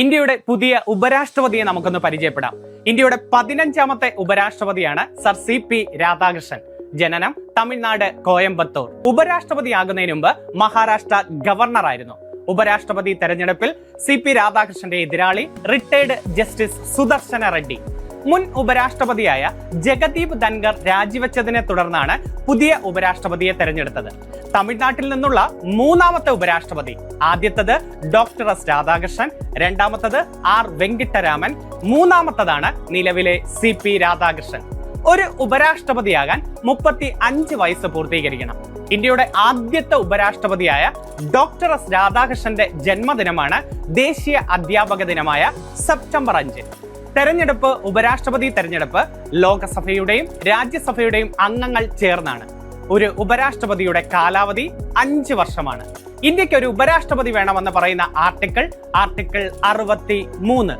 ഇന്ത്യയുടെ പുതിയ ഉപരാഷ്ട്രപതിയെ നമുക്കൊന്ന് പരിചയപ്പെടാം. ഇന്ത്യയുടെ പതിനഞ്ചാമത്തെ ഉപരാഷ്ട്രപതിയാണ് സർ സി പി രാധാകൃഷ്ണൻ. ജനനം തമിഴ്നാട് കോയമ്പത്തൂർ. ഉപരാഷ്ട്രപതിയാകുന്നതിന് മുമ്പ് മഹാരാഷ്ട്ര ഗവർണറായിരുന്നു ഉപരാഷ്ട്രപതി തെരഞ്ഞെടുപ്പിൽ സി പി രാധാകൃഷ്ണന്റെ എതിരാളി റിട്ടയർഡ് ജസ്റ്റിസ് സുദർശന റെഡ്ഡി. മുൻ ഉപരാഷ്ട്രപതിയായ ജഗദീപ് ധൻഗർ രാജിവെച്ചതിനെ തുടർന്നാണ് പുതിയ ഉപരാഷ്ട്രപതിയെ തെരഞ്ഞെടുത്തത്. തമിഴ്നാട്ടിൽ നിന്നുള്ള മൂന്നാമത്തെ ഉപരാഷ്ട്രപതി ആദ്യത്തത് ഡോക്ടർ എസ് രാധാകൃഷ്ണൻ രണ്ടാമത്തത് ആർ വെങ്കിട്ടരാമൻ മൂന്നാമത്തതാണ് നിലവിലെ സി പി രാധാകൃഷ്ണൻ. ഒരു ഉപരാഷ്ട്രപതിയാകാൻ മുപ്പത്തി അഞ്ച് വയസ്സ് പൂർത്തീകരിക്കണം. ഇന്ത്യയുടെ ആദ്യത്തെ ഉപരാഷ്ട്രപതിയായ ഡോക്ടർ എസ് രാധാകൃഷ്ണന്റെ ജന്മദിനമാണ് ദേശീയ അധ്യാപക ദിനമായ സെപ്റ്റംബർ അഞ്ച്. തെരഞ്ഞെടുപ്പ് ഉപരാഷ്ട്രപതി തെരഞ്ഞെടുപ്പ് ലോകസഭയുടെയും രാജ്യസഭയുടെയും അംഗങ്ങൾ ചേർന്നാണ്. ഒരു ഉപരാഷ്ട്രപതിയുടെ കാലാവധി അഞ്ച് വർഷമാണ്. ഇന്ത്യയ്ക്ക് ഒരു ഉപരാഷ്ട്രപതി വേണമെന്ന് പറയുന്ന ആർട്ടിക്കിൾ ആർട്ടിക്കിൾ അറുപത്തി മൂന്ന്